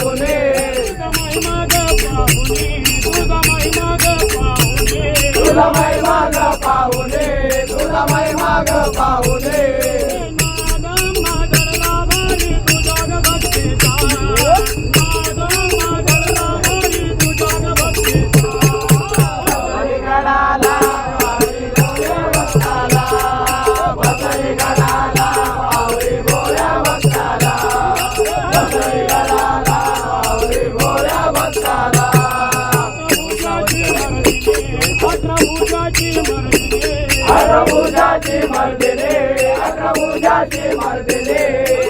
पाहुणे. माय माग पाहुणे तुझा माय माग पाहुणे. अग्रभुजाची मर्दिने अग्रभुजाची मर्दिने.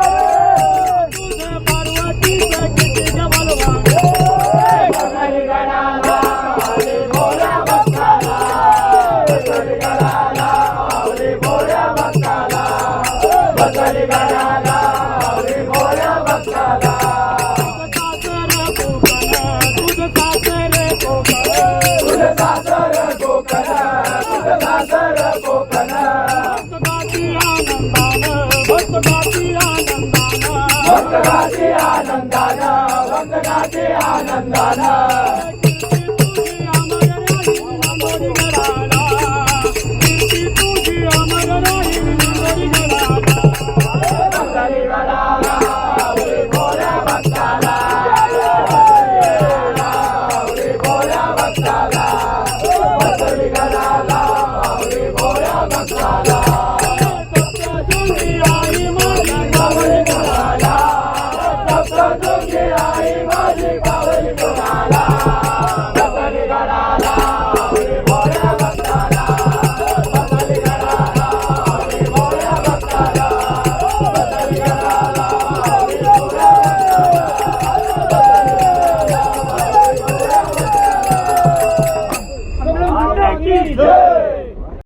वंदनाचे आनंदाना वंदनाचे आनंदाना Masala, Masala, Masala, Masala, Masala,